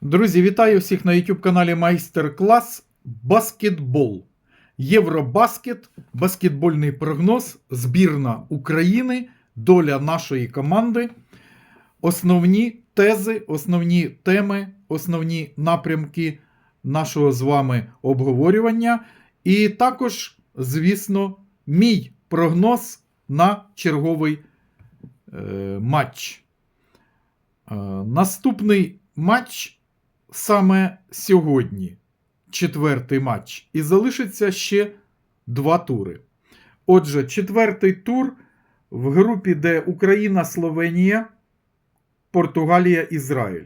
Друзі, вітаю всіх на YouTube каналі Майстер-клас Баскетбол. Євробаскет, баскетбольний прогноз, збірна України, доля нашої команди, основні тези, основні теми, основні напрямки нашого з вами обговорювання. І також, звісно, мій прогноз на черговий е, матч. Е, наступний матч саме сьогодні, четвертий матч, і залишиться ще два тури. Отже, четвертий тур в групі, де Україна, Словенія, Португалія, Ізраїль.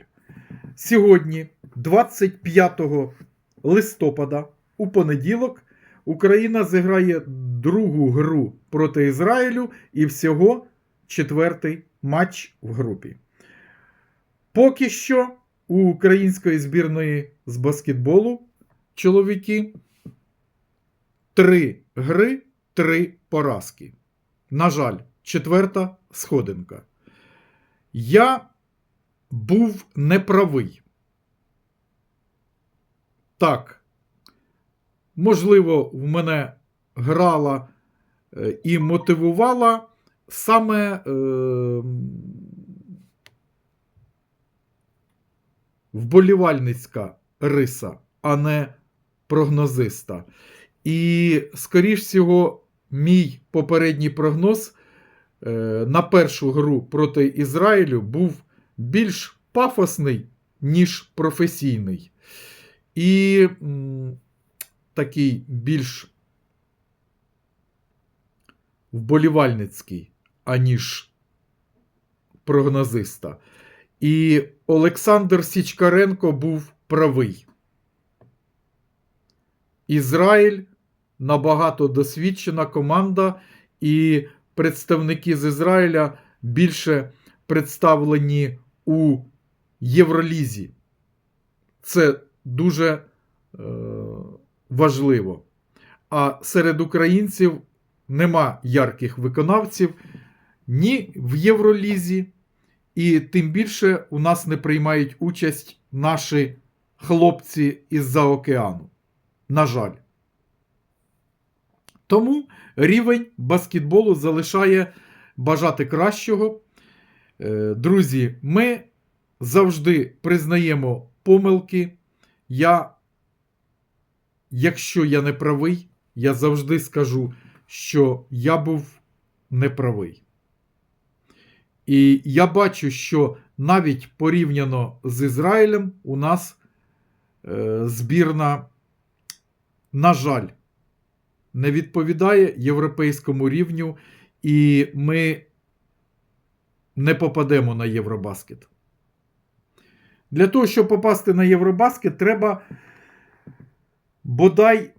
Сьогодні, 25 листопада, у понеділок, Україна зіграє другу гру проти Ізраїлю і всього четвертий матч в групі. Поки що у української збірної з баскетболу чоловіки три гри, три поразки. На жаль, четверта сходинка. Я був неправий. Так, можливо, в мене грала е, і мотивувала саме. Е, вболівальницька риса, а не прогнозиста. І, скоріш всього, мій попередній прогноз е, на першу гру проти Ізраїлю був більш пафосний, ніж професійний. І такий більш вболівальницький, аніж прогнозиста. І Олександр Січкаренко був правий. Ізраїль набагато досвідчена команда, і представники з Ізраїля більше представлені у Євролізі. Це дуже е, важливо. А серед українців нема ярких виконавців ні в Євролізі. І тим більше у нас не приймають участь наші хлопці із-за океану. На жаль. Тому рівень баскетболу залишає бажати кращого. Е, Друзі, ми завжди признаємо помилки. Я, якщо я не правий, я завжди скажу, що я був неправий. І я бачу, що навіть порівняно з Ізраїлем у нас е, збірна, на жаль, не відповідає європейському рівню, і ми не попадемо на Євробаскет. Для того, щоб попасти на Євробаскет, треба бодай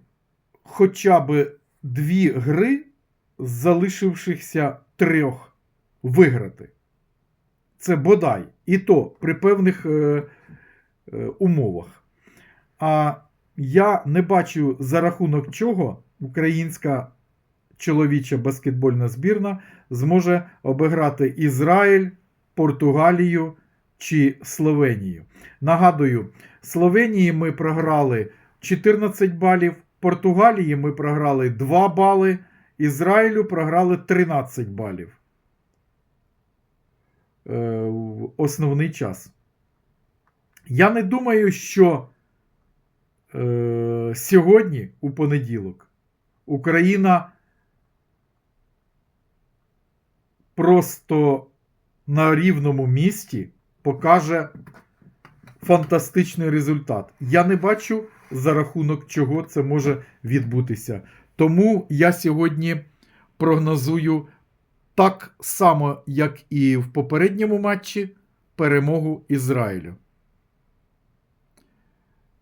хоча б дві гри з залишившихся трьох виграти. Це бодай. І то при певних е, е, умовах. А я не бачу за рахунок чого українська чоловіча баскетбольна збірна зможе обіграти Ізраїль, Португалію чи Словенію. Нагадую, Словенії ми програли 14 балів, Португалії ми програли 2 бали, Ізраїлю програли 13 балів. Е, в основний час. Я не думаю, що е, сьогодні, у понеділок, Україна просто на рівному місці покаже фантастичний результат. Я не бачу, за рахунок чого це може відбутися. Тому я сьогодні прогнозую так само, як і в попередньому матчі, перемогу Ізраїлю.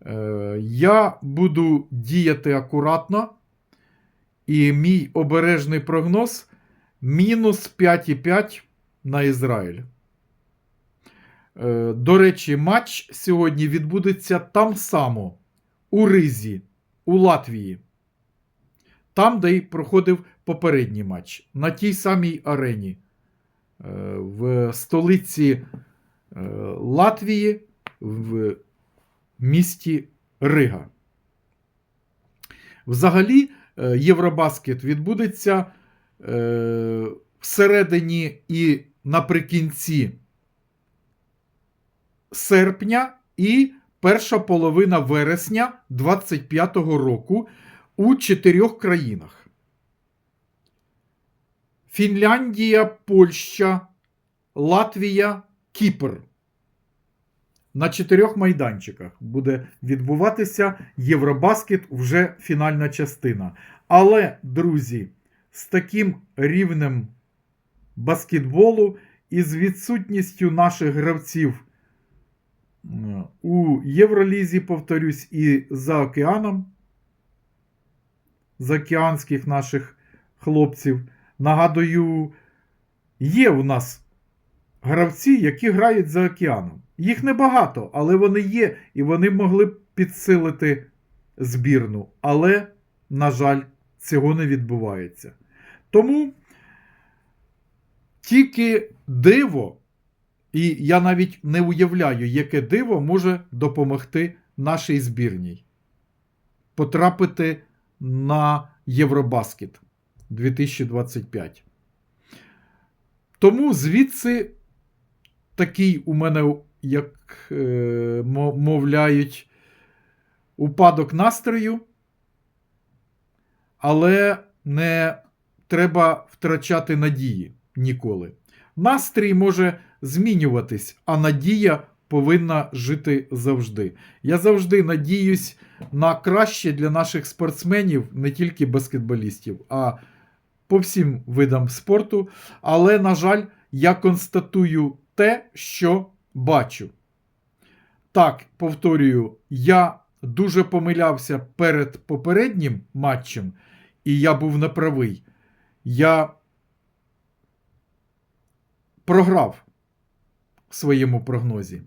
Е, Я буду діяти акуратно, і мій обережний прогноз мінус 5,5 на Ізраїль. Е, До речі, матч сьогодні відбудеться там само, у Ризі, у Латвії. Там, де й проходив попередній матч, на тій самій арені, е, в столиці е, Латвії, в місті Рига. Взагалі, е, Євробаскет відбудеться всередині і наприкінці серпня і перша половина вересня 25-го року у чотирьох країнах: Фінляндія, Польща, Латвія, Кіпр. На чотирьох майданчиках буде відбуватися Євробаскет вже фінальна частина. Але, друзі, з таким рівнем баскетболу і з відсутністю наших гравців е, у Євролізі, повторюсь, і за океаном, заокеанських наших хлопців. Нагадую, є в нас гравці, які грають за океаном. Їх небагато, але вони є, і вони могли б підсилити збірну. Але, на жаль, цього не відбувається. Тому тільки диво, і я навіть не уявляю, яке диво може допомогти нашій збірній потрапити на Євробаскет 2025. Тому звідси такий у мене, як е, мовляють, упадок настрою, але не треба втрачати надії ніколи. Настрій може змінюватись, а надія повинна жити завжди. Я завжди надіюсь на краще для наших спортсменів, не тільки баскетболістів, а по всім видам спорту. Але, на жаль, я констатую те, що бачу. Так, повторюю, я дуже помилявся перед попереднім матчем, і я був неправий. Я програв в своєму прогнозі.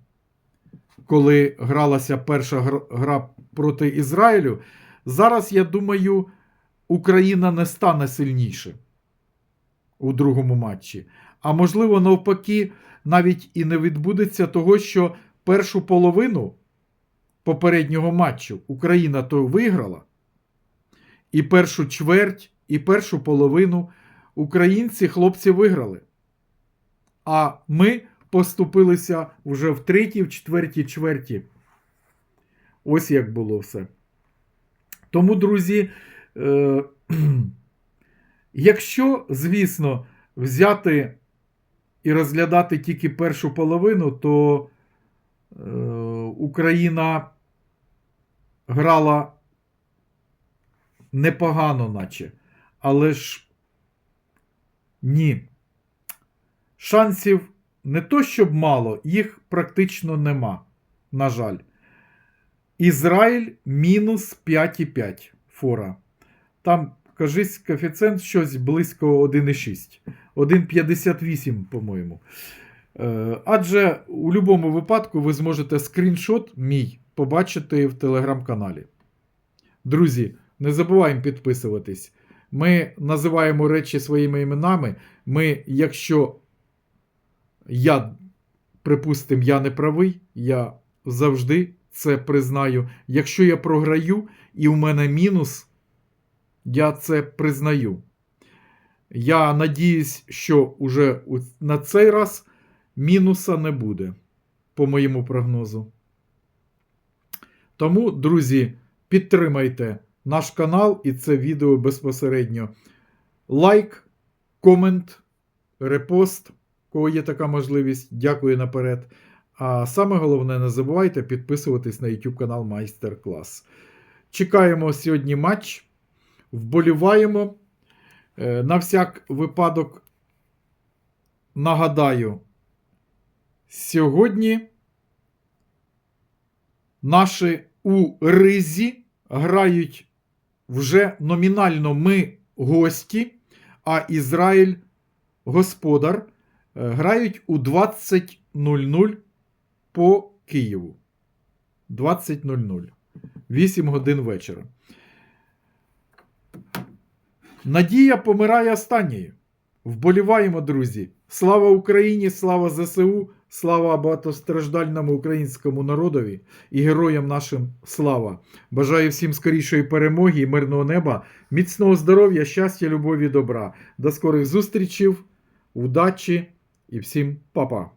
Коли гралася перша гра проти Ізраїлю, зараз, я думаю, Україна не стане сильніше у другому матчі. А можливо, навпаки, навіть і не відбудеться того, що першу половину попереднього матчу Україна то виграла, і першу чверть, і першу половину українці, хлопці виграли. А ми поступилися вже в третій, в четвертій чверті. Ось як було все. Тому, друзі, е- якщо, звісно, взяти і розглядати тільки першу половину, то е- Україна грала непогано, наче. Але ж ні. Шансів не то, щоб мало, їх практично нема. На жаль. Ізраїль мінус 5,5 фора. Там, кажись, коефіцієнт щось близько 1,6. 1,58, по-моєму. Е, Адже у будь-якому випадку ви зможете скріншот мій побачити в телеграм-каналі. Друзі, не забуваємо підписуватись. Ми називаємо речі своїми іменами. Ми, якщо я, припустимо, я не правий, я завжди це признаю. Якщо я програю і у мене мінус, я це признаю. Я надіюсь, що уже на цей раз мінуса не буде, по моєму прогнозу. Тому, друзі, підтримайте наш канал і це відео безпосередньо. Лайк, комент, репост, кого є така можливість. Дякую наперед. А саме головне, не забувайте підписуватись на YouTube канал Майстер Клас. Чекаємо сьогодні матч. Вболіваємо. Е, На всяк випадок нагадаю, сьогодні наші у Ризі грають вже номінально ми гості, а Ізраїль господар. Е, Грають у 20.00 по Києву. 20.00. 8 годин вечора. Надія помирає останньою. Вболіваємо, друзі. Слава Україні! Слава ЗСУ! Слава багатостраждальному українському народові і героям нашим слава! Бажаю всім скорішої перемоги і мирного неба, міцного здоров'я, щастя, любові, добра. До скорих зустрічей, удачі і всім па-па!